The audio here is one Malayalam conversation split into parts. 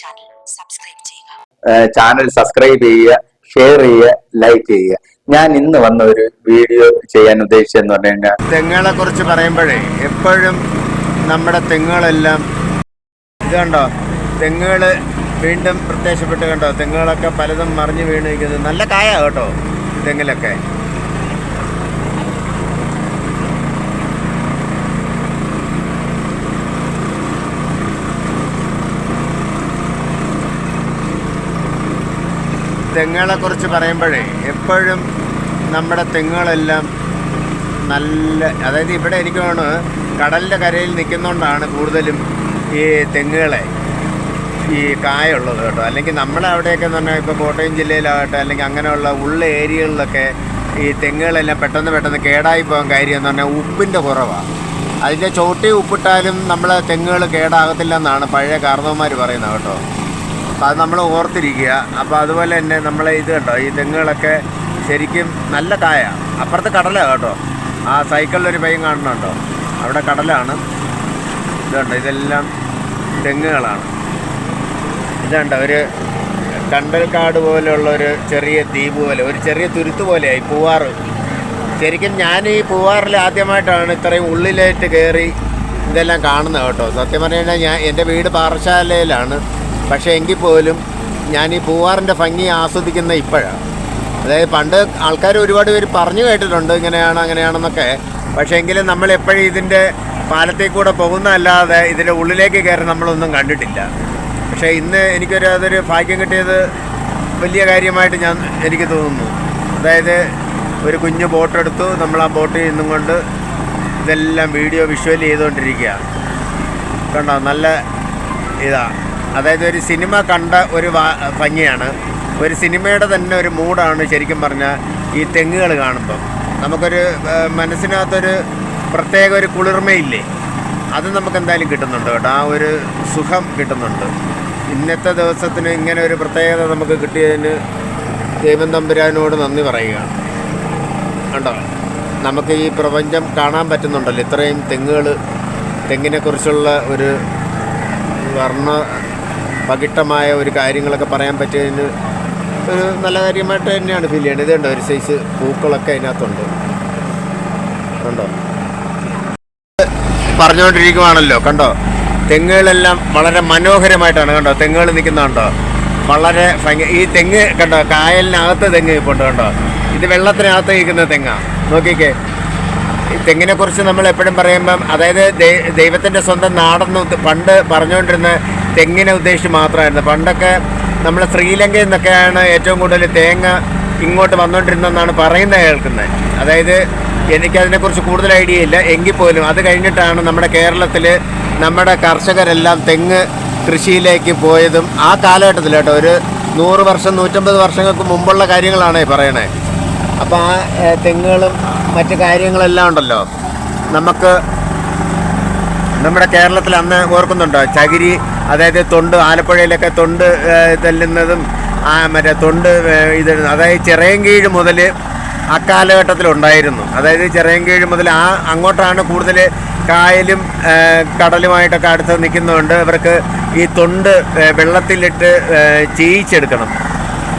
ചാനൽ സബ്സ്ക്രൈബ് ചെയ്യുക. ചാനൽ സബ്സ്ക്രൈബ് ചെയ്യുക ഷെയർ ചെയ്യുക ലൈക്ക് ചെയ്യുക. ഞാൻ ഇന്ന് വന്ന ഒരു വീഡിയോ ചെയ്യാൻ ഉദ്ദേശിച്ചെന്ന് പറഞ്ഞു കഴിഞ്ഞാൽ തെങ്ങുകളെ കുറിച്ച് പറയുമ്പോഴേ എപ്പോഴും നമ്മുടെ തെങ്ങുകളെല്ലാം ഇത് കണ്ടോ? തെങ്ങുകൾ വീണ്ടും പ്രത്യക്ഷപ്പെട്ട് കണ്ടോ? തെങ്ങുകളൊക്കെ പലതും മറിഞ്ഞു വീണ് നിൽക്കുന്നത്. നല്ല കായ കേട്ടോ തെങ്ങിലൊക്കെ. തെങ്ങുകളെ കുറിച്ച് പറയുമ്പോഴേ എപ്പോഴും നമ്മുടെ തെങ്ങുകളെല്ലാം നല്ല അതായത് ഇവിടെ എനിക്ക് തോന്നുന്നു കടലിന്റെ കരയിൽ നിൽക്കുന്നതുകൊണ്ടാണ് കൂടുതലും ഈ തെങ്ങുകളെ ഈ കായുള്ളത് കേട്ടോ. അല്ലെങ്കിൽ നമ്മുടെ അവിടെയൊക്കെ എന്ന് പറഞ്ഞാൽ ഇപ്പോൾ കോട്ടയം ജില്ലയിലാകട്ടെ അല്ലെങ്കിൽ അങ്ങനെയുള്ള ഉള്ള ഏരിയകളിലൊക്കെ ഈ തെങ്ങുകളെല്ലാം പെട്ടെന്ന് പെട്ടെന്ന് കേടായി പോകാൻ കാര്യം എന്ന് പറഞ്ഞാൽ ഉപ്പിന്റെ കുറവാണ്. അതിന്റെ ചോട്ടി ഉപ്പിട്ടാലും നമ്മളെ തെങ്ങുകൾ കേടാകത്തില്ല എന്നാണ് പഴയ കാർന്നവന്മാർ പറയുന്നത് കേട്ടോ. അത് നമ്മൾ ഓർത്തിരിക്കുക. അപ്പോൾ അതുപോലെ തന്നെ നമ്മളെ ഇത് കേട്ടോ ഈ തെങ്ങുകളൊക്കെ ശരിക്കും നല്ല കായ. അപ്പുറത്ത് കടലാണ് കേട്ടോ. ആ സൈക്കിളിലൊരു പയ്യൻ കാണുന്നുണ്ടോ? അവിടെ കടലാണ്. ഇതുണ്ട് ഇതെല്ലാം തെങ്ങുകളാണ്. ഇതുണ്ട് ഒരു കണ്ടൽക്കാട് പോലെയുള്ള ഒരു ചെറിയ ദ്വീപ് പോലെ ഒരു ചെറിയ തുരുത്ത് പോലെയായി പൂവാറ്. ശരിക്കും ഞാൻ ഈ പൂവാറിൽ ആദ്യമായിട്ടാണ് ഇത്രയും ഉള്ളിലായിട്ട് കയറി ഇതെല്ലാം കാണുന്നത് കേട്ടോ. സത്യം പറഞ്ഞു കഴിഞ്ഞാൽ ഞാൻ എന്റെ വീട് പാറശാലയിലാണ്. പക്ഷേ എങ്കിൽ പോലും ഞാൻ ഈ പൂവാറിന്റെ ഭംഗി ആസ്വദിക്കുന്ന ഇപ്പോഴാണ് അതായത് പണ്ട് ആൾക്കാർ ഒരുപാട് പേര് പറഞ്ഞു കേട്ടിട്ടുണ്ട് ഇങ്ങനെയാണ് അങ്ങനെയാണെന്നൊക്കെ. പക്ഷേ എങ്കിലും നമ്മൾ എപ്പോഴും ഇതിന്റെ പാലത്തിൽ കൂടെ പോകുന്നതല്ലാതെ ഇതിന്റെ ഉള്ളിലേക്ക് കയറി നമ്മളൊന്നും കണ്ടിട്ടില്ല. പക്ഷേ ഇന്ന് എനിക്കൊരു അതൊരു ഭാഗ്യം കിട്ടിയത് വലിയ കാര്യമായിട്ട് ഞാൻ എനിക്ക് തോന്നുന്നു. അതായത് ഒരു കുഞ്ഞു ബോട്ട് എടുത്തു നമ്മൾ ആ ബോട്ടിൽ നിന്നും കൊണ്ട് ഇതെല്ലാം വീഡിയോ വിഷ്വൽ ചെയ്തുകൊണ്ടിരിക്കുക കണ്ടോ? നല്ല ഇതാ. അതായത് ഒരു സിനിമ കണ്ട ഒരു ഭംഗിയാണ്. ഒരു സിനിമയുടെ തന്നെ ഒരു മൂഡാണ് ശരിക്കും പറഞ്ഞാൽ ഈ തെങ്ങുകൾ കാണുമ്പം. നമുക്കൊരു മനസ്സിനകത്തൊരു പ്രത്യേക ഒരു കുളിർമയില്ലേ? അത് നമുക്ക് എന്തായാലും കിട്ടുന്നുണ്ട് കേട്ടോ. ആ ഒരു സുഖം കിട്ടുന്നുണ്ട്. ഇന്നത്തെ ദിവസത്തിന് ഇങ്ങനെ ഒരു പ്രത്യേകത നമുക്ക് കിട്ടിയതിന് ദൈവം തമ്പുരാനോട് നന്ദി പറയുകയാണ്. കണ്ടോ? നമുക്ക് ഈ പ്രപഞ്ചം കാണാൻ പറ്റുന്നുണ്ടല്ലോ. ഇത്രയും തെങ്ങുകൾ തെങ്ങിനെക്കുറിച്ചുള്ള ഒരു വർണ പകിട്ടമായ ഒരു കാര്യങ്ങളൊക്കെ പറയാൻ പറ്റിയതിന് ഒരു നല്ല കാര്യമായിട്ട് തന്നെയാണ് ഫീൽ ചെയ്യുന്നത് ഇതുണ്ട് ഒരു സൈസ് പൂക്കളൊക്കെ അതിനകത്തുണ്ട്? കണ്ടോ? പറഞ്ഞുകൊണ്ടിരിക്കുവാണല്ലോ കണ്ടോ? തെങ്ങുകളെല്ലാം വളരെ മനോഹരമായിട്ടാണ് കണ്ടോ? തെങ്ങുകൾ നിൽക്കുന്നുണ്ടോ? വളരെ ഭംഗി ഈ തെങ്ങ് കണ്ടോ? കായലിനകത്ത് തെങ്ങ് ഇപ്പോണ്ട് കണ്ടോ? ഇത് വെള്ളത്തിനകത്ത് നിൽക്കുന്ന തെങ്ങാണ് നോക്കിക്കേ. ഈ തെങ്ങിനെ കുറിച്ച് നമ്മൾ എപ്പോഴും പറയുമ്പം അതായത് ദൈവത്തിന്റെ സ്വന്തം നാടെന്ന് പണ്ട് പറഞ്ഞുകൊണ്ടിരുന്ന തെങ്ങിനെ ഉദ്ദേശിച്ച് മാത്രമായിരുന്നു. പണ്ടൊക്കെ നമ്മൾ ശ്രീലങ്കയിൽ നിന്നൊക്കെയാണ് ഏറ്റവും കൂടുതൽ തേങ്ങ ഇങ്ങോട്ട് വന്നുകൊണ്ടിരുന്നെന്നാണ് പറയുന്നത് കേൾക്കുന്നത്. അതായത് എനിക്കതിനെക്കുറിച്ച് കൂടുതൽ ഐഡിയ ഇല്ല. എങ്കിൽ പോലും അത് കഴിഞ്ഞിട്ടാണ് നമ്മുടെ കേരളത്തിൽ നമ്മുടെ കർഷകരെല്ലാം തെങ്ങ് കൃഷിയിലേക്ക് പോയതും ആ കാലഘട്ടത്തിൽ കേട്ടോ ഒരു നൂറ് വർഷം നൂറ്റമ്പത് വർഷങ്ങൾക്ക് മുമ്പുള്ള കാര്യങ്ങളാണ് പറയണേ. അപ്പോൾ ആ തെങ്ങുകളും മറ്റു കാര്യങ്ങളെല്ലാം ഉണ്ടല്ലോ. നമുക്ക് നമ്മുടെ കേരളത്തിൽ അന്ന് ഓർക്കുന്നുണ്ടോ? ചകിരി അതായത് തൊണ്ട് ആലപ്പുഴയിലൊക്കെ തൊണ്ട് തെല്ലുന്നതും ആ മറ്റേ തൊണ്ട് ഇത് അതായത് ചിറയൻകീഴ് മുതൽ അക്കാലഘട്ടത്തിലുണ്ടായിരുന്നു അതായത് ചിറയൻകീഴ് മുതൽ ആ അങ്ങോട്ടാണ് കൂടുതൽ കായലും കടലുമായിട്ടൊക്കെ അടുത്ത് നിൽക്കുന്നതുകൊണ്ട് ഇവർക്ക് ഈ തൊണ്ട് വെള്ളത്തിലിട്ട് ചീയിച്ചെടുക്കണം.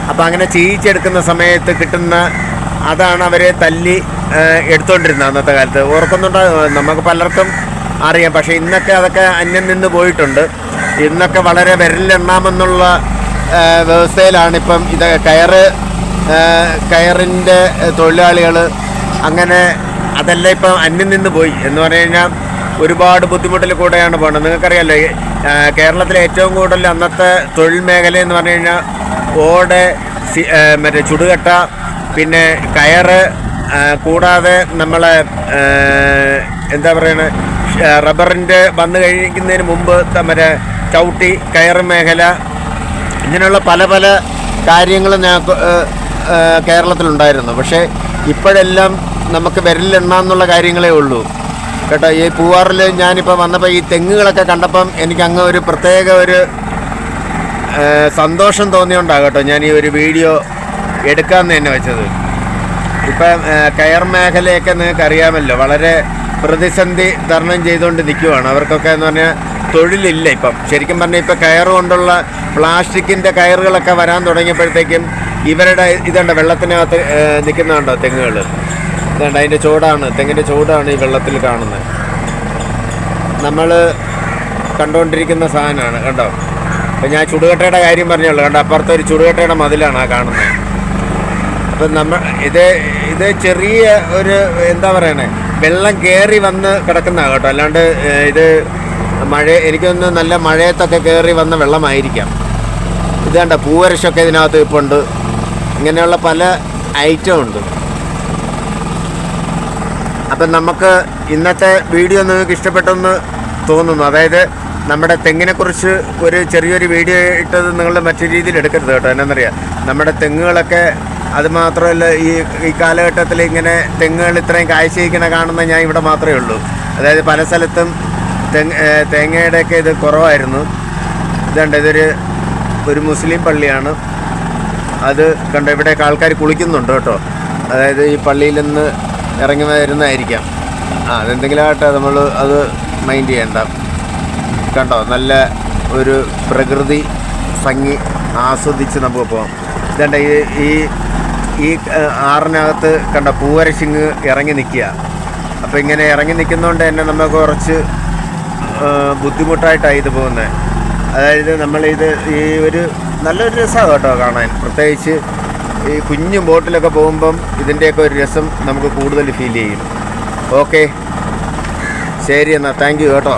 അപ്പോൾ അങ്ങനെ ചീയിച്ചെടുക്കുന്ന സമയത്ത് കിട്ടുന്ന അതാണ് അവരെ തല്ലി ഏഹ്, എടുത്തോണ്ടിരുന്നത് അന്നത്തെ കാലത്ത്. ഓർക്കുന്നുണ്ടോ നമുക്ക് പലർക്കും അറിയാം. പക്ഷേ ഇന്നൊക്കെ അതൊക്കെ അന്യം നിന്ന് പോയിട്ടുണ്ട്. ഇന്നൊക്കെ വളരെ വിരലിലെണ്ണാമെന്നുള്ള വ്യവസ്ഥയിലാണിപ്പം ഇത് കയറ് കയറിന്റെ തൊഴിലാളികൾ അങ്ങനെ അതെല്ലാം ഇപ്പം അന്യം നിന്ന് പോയി എന്ന് പറഞ്ഞു കഴിഞ്ഞാൽ ഒരുപാട് ബുദ്ധിമുട്ടിൽ കൂടെയാണ് പോകുന്നത്. നിങ്ങൾക്കറിയാലോ കേരളത്തിലെ ഏറ്റവും കൂടുതൽ അന്നത്തെ തൊഴിൽ മേഖല എന്ന് പറഞ്ഞു കഴിഞ്ഞാൽ ഓട് മറ്റേ ചുടുകട്ട പിന്നെ കയറ് കൂടാതെ നമ്മളെ എന്താ പറയണ റബ്ബറിന്റെ വന്നു കഴിക്കുന്നതിന് മുമ്പ് മറ്റേ ചവിട്ടി കയറ് മേഖല ഇങ്ങനെയുള്ള പല പല കാര്യങ്ങൾ ഞങ്ങൾക്ക് കേരളത്തിലുണ്ടായിരുന്നു. പക്ഷേ ഇപ്പോഴെല്ലാം നമുക്ക് വിരലിലെണ്ണാന്നുള്ള കാര്യങ്ങളേ ഉള്ളൂ. കേട്ടോ ഈ പൂവാറിൽ ഞാനിപ്പോൾ വന്നപ്പോൾ ഈ തെങ്ങുകളൊക്കെ കണ്ടപ്പം എനിക്ക് അങ്ങ് ഒരു പ്രത്യേക ഒരു സന്തോഷം തോന്നിയോണ്ടാകട്ടോ ഞാൻ ഈ ഒരു വീഡിയോ എടുക്കാമെന്ന് തന്നെ വെച്ചത്. ഇപ്പം കയർ മേഖലയൊക്കെ നിങ്ങൾക്ക് അറിയാമല്ലോ. വളരെ പ്രതിസന്ധി തരണം ചെയ്തുകൊണ്ട് നിൽക്കുവാണ്. അവർക്കൊക്കെ എന്ന് പറഞ്ഞാൽ തൊഴിലില്ല ഇപ്പം. ശരിക്കും പറഞ്ഞാൽ ഇപ്പം കയർ കൊണ്ടുള്ള പ്ലാസ്റ്റിക്കിന്റെ കയറുകളൊക്കെ വരാൻ തുടങ്ങിയപ്പോഴത്തേക്കും ഇവരുടെ ഇതുണ്ട് വെള്ളത്തിനകത്ത് നിൽക്കുന്നുണ്ടോ തെങ്ങുകൾ? ഇതുണ്ട് അതിന്റെ ചൂടാണ് തെങ്ങിന്റെ ചൂടാണ് ഈ വെള്ളത്തിൽ കാണുന്നത്. നമ്മൾ കണ്ടുകൊണ്ടിരിക്കുന്ന സാധനമാണ് കണ്ടോ? അപ്പം ഞാൻ ചുടുകട്ടയുടെ കാര്യം പറഞ്ഞുള്ളൂ കണ്ടോ അപ്പുറത്തൊരു ചുടുകട്ടയുടെ മതിലാണ് ആ കാണുന്നത്. അപ്പം നമ്മൾ ഇത് ഇത് ചെറിയ ഒരു എന്താ പറയണേ വെള്ളം കയറി വന്ന് കിടക്കുന്ന കേട്ടോ. അല്ലാണ്ട് ഇത് മഴ എനിക്കൊന്ന് നല്ല മഴയത്തൊക്കെ കയറി വന്ന വെള്ളമായിരിക്കാം. ഇത് കണ്ട പൂവരശൊക്കെ ഇതിനകത്ത് ഇപ്പോൾ ഉണ്ട്. ഇങ്ങനെയുള്ള പല ഐറ്റം ഉണ്ട്. അപ്പം നമുക്ക് ഇന്നത്തെ വീഡിയോ നിങ്ങൾക്ക് ഇഷ്ടപ്പെട്ടെന്ന് തോന്നുന്നു. അതായത് നമ്മുടെ തെങ്ങിനെക്കുറിച്ച് ഒരു ചെറിയൊരു വീഡിയോ ഇട്ടത് നിങ്ങൾ മറ്റു രീതിയിൽ എടുക്കരുത് കേട്ടോ. എന്നാന്നറിയാം? നമ്മുടെ തെങ്ങുകളൊക്കെ അതുമാത്രമല്ല ഈ ഈ കാലഘട്ടത്തിൽ ഇങ്ങനെ തെങ്ങുകൾ ഇത്രയും കാഴ്ചയിക്കണ കാണുന്ന ഞാൻ ഇവിടെ മാത്രമേ ഉള്ളൂ. അതായത് പല സ്ഥലത്തും തെങ്ങ് തേങ്ങയുടെയൊക്കെ ഇത് കുറവായിരുന്നു. ഇതുണ്ട് ഇതൊരു ഒരു മുസ്ലിം പള്ളിയാണ്. അത് കണ്ടോ ഇവിടെയൊക്കെ ആൾക്കാർ കുളിക്കുന്നുണ്ട് കേട്ടോ. അതായത് ഈ പള്ളിയിൽ നിന്ന് ഇറങ്ങി വരുന്നതായിരിക്കാം. ആ അതെന്തെങ്കിലും ആട്ടെ നമ്മൾ അത് മൈൻഡ് ചെയ്യണ്ട. കണ്ടോ? നല്ല ഒരു പ്രകൃതി ഭംഗി ആസ്വദിച്ച് നമുക്ക് പോകാം ഇതണ്ട ഈ ഈ ആറിനകത്ത് കണ്ട പൂവരശിങ് ഇറങ്ങി നിൽക്കുക. അപ്പോൾ ഇങ്ങനെ ഇറങ്ങി നിൽക്കുന്നതുകൊണ്ട് തന്നെ നമുക്ക് കുറച്ച് ബുദ്ധിമുട്ടായിട്ടാണ് ഇത് പോകുന്നത്. അതായത് നമ്മളിത് ഈ ഒരു നല്ലൊരു രസമാണ് കേട്ടോ കാണാൻ. പ്രത്യേകിച്ച് ഈ കുഞ്ഞു ബോട്ടിലൊക്കെ പോകുമ്പം ഇതിന്റെയൊക്കെ ഒരു രസം നമുക്ക് കൂടുതൽ ഫീൽ ചെയ്യും. ഓക്കെ. ശരി എന്നാൽ താങ്ക് യു കേട്ടോ.